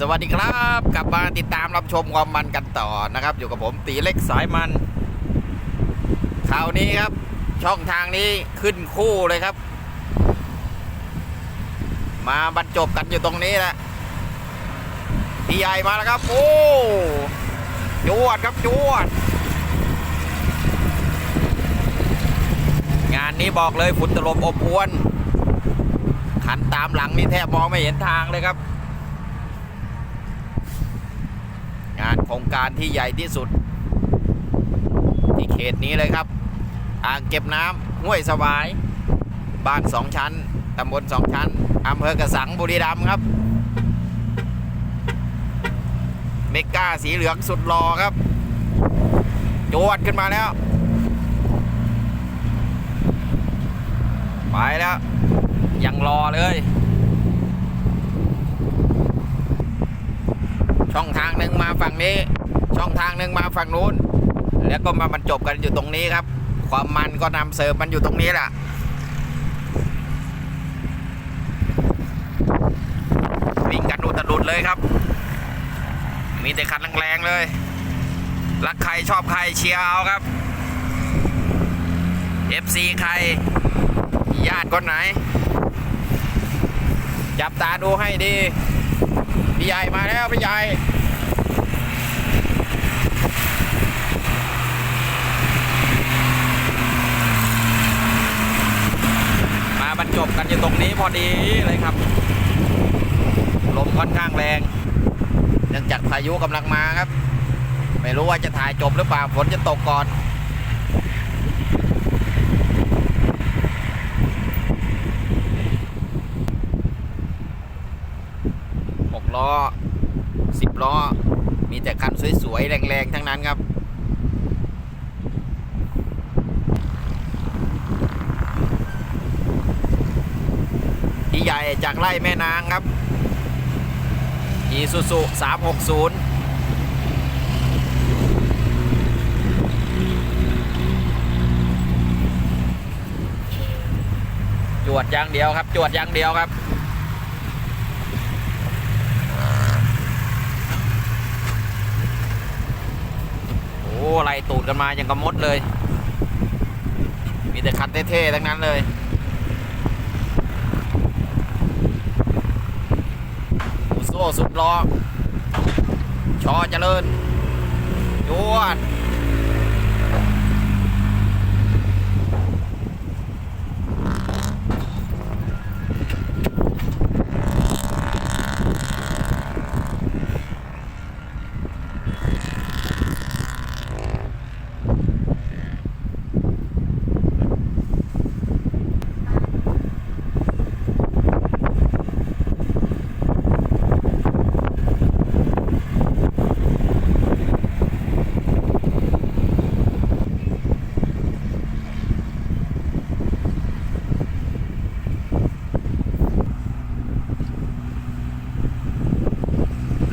สวัสดีครับ กลับมาติดตามรับชมความมันกันต่อนะครับ อยู่กับผมตีเล็กสายมันคราวนี้ครับ ช่องทางนี้ขึ้นคู่เลยครับ มาบรรจบกันอยู่ตรงนี้แหละพี่ใหญ่มาแล้วครับ โอ้จวดครับจวด งานนี้บอกเลยฝุ่นตลบอบอวนขันตามหลังนี่แทบมองไม่เห็นทางเลยครับ งานโครงการที่ใหญ่ที่สุด ที่เขตนี้เลยครับ อ่างเก็บน้ำห้วยสวาย บ้านสองชั้นตำบลสองชั้นอำเภอกระสังบุรีรัมย์ครับ เมก้าสีเหลืองสุดรอครับจวดขึ้นมาแล้ว ไปแล้ว ยังรอเลย ช่องทางหนึ่งมาฝั่งนี้ ช่องทางหนึ่งมาฝั่งนู้น แล้วก็มาบรรจบกันอยู่ตรงนี้ครับ ความมันก็นำเสริมมันอยู่ตรงนี้แหละวิ่งกันอุตลุดเลยครับ มีแต่คันแรงๆเลย รักใครชอบใครเชียร์เอาครับ FC ใคร ญาติคนไหน จับตาดูให้ดี พี่ใหญ่มาแล้วพี่ใหญ่มาบรรจบกันอยู่ตรงนี้พอดีเลยครับ ลมค่อนข้างแรงเนื่องจากพายุกำลังมาครับ ไม่รู้ว่าจะถ่ายจบหรือเปล่าฝนจะตกก่อน ล้อสิบล้อ มีแต่คันสวยๆ แรงๆ ทั้งนั้นครับ พี่ใหญ่จากไล่แม่นางครับอีซูซู360จวดอย่างเดียวครับ จวดอย่างเดียวครับ อะไรตูดกันมาอย่างกระมดเลย มีแต่คันเท่ๆทั้งนั้นเลยอุโซ่สุดล้อชอเจริญยวด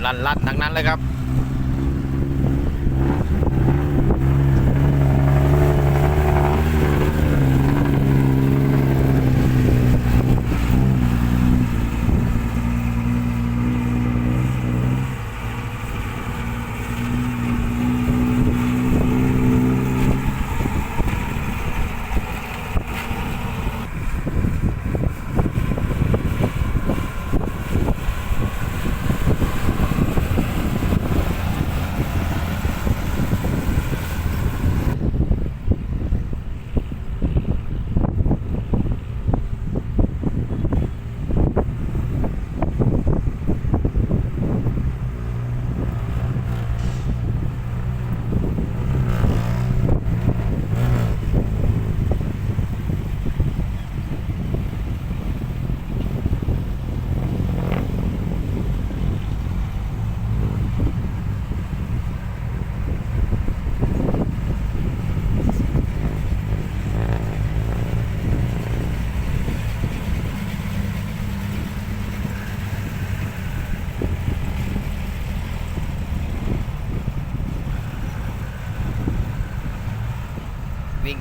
ลั่นๆทั้งนั้นเลยครับ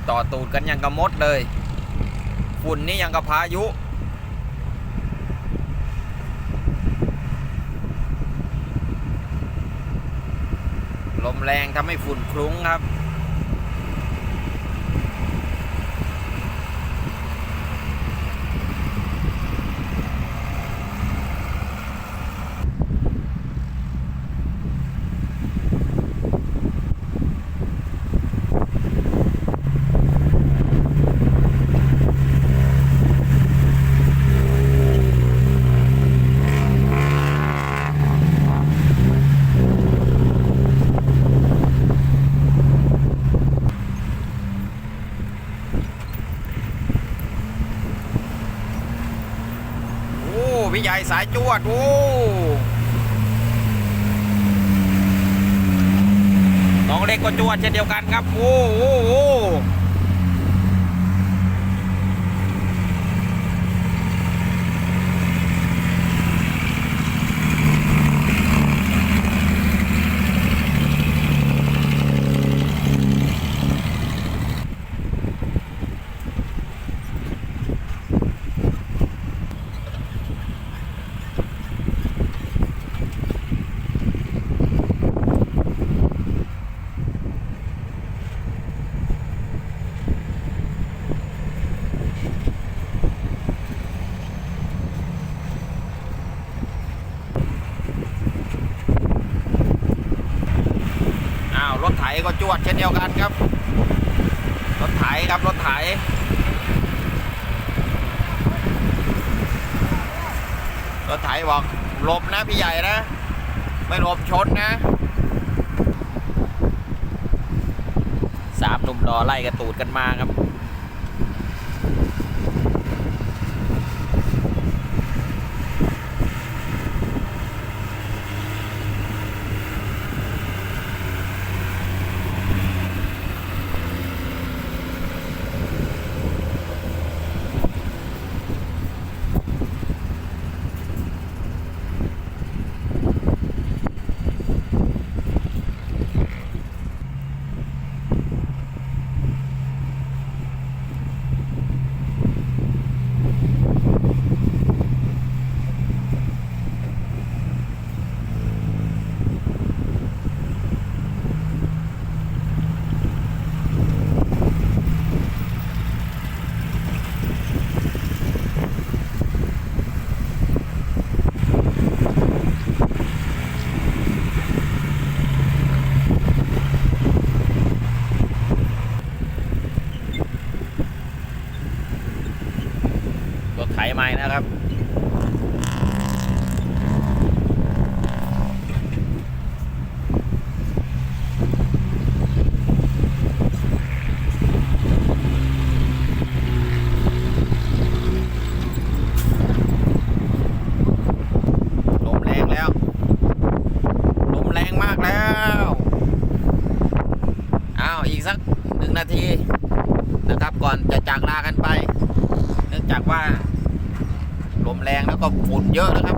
ต่อตูดกันยังกระมดเลยฝุ่นนี่ยังกระพายุ ลมแรงทำให้ฝุ่นคลุ้งครับ ญ่สายจวด โอ้น้องเล็กก็จวดเช่นเดียวกันครับ โอ้โอ้ ก็จวดเช่นเดียวกันครับ รถไถครับรถไถรถไถบอกหลบนะพี่ใหญ่นะ ไม่หลบชนนะสามหนุ่มรอไล่กระตูดกันมาครับ รถไถใหม่นะครับลมแรงแล้วลมแรงมากแล้วอ้าวอีกสักหนึ่งนาทีนะครับก่อนจะจากลากันไป เนื่องจากว่า มแรงแล้วก็ฝุ่นเยอะนะครับ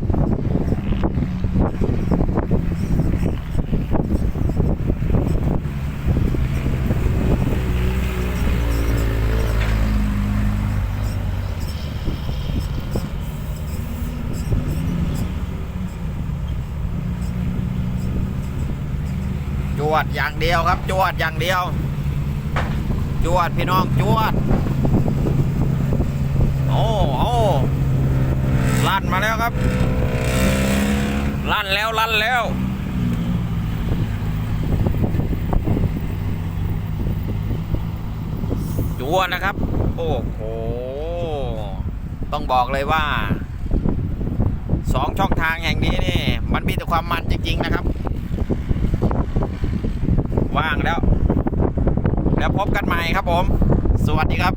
จวดอย่างเดียวครับ จวดอย่างเดียว จวดพี่น้องจวด โอ้โอ้ ลั่นมาแล้วครับ ลั่นแล้วลั่นแล้วจวนะครับ โอ้โห ต้องบอกเลยว่าสองช่องทางแห่งนี้นี่ มันมีแต่ความมันจริง ๆ นะครับ ว่างแล้ว แล้วพบกันใหม่ครับผม สวัสดีครับ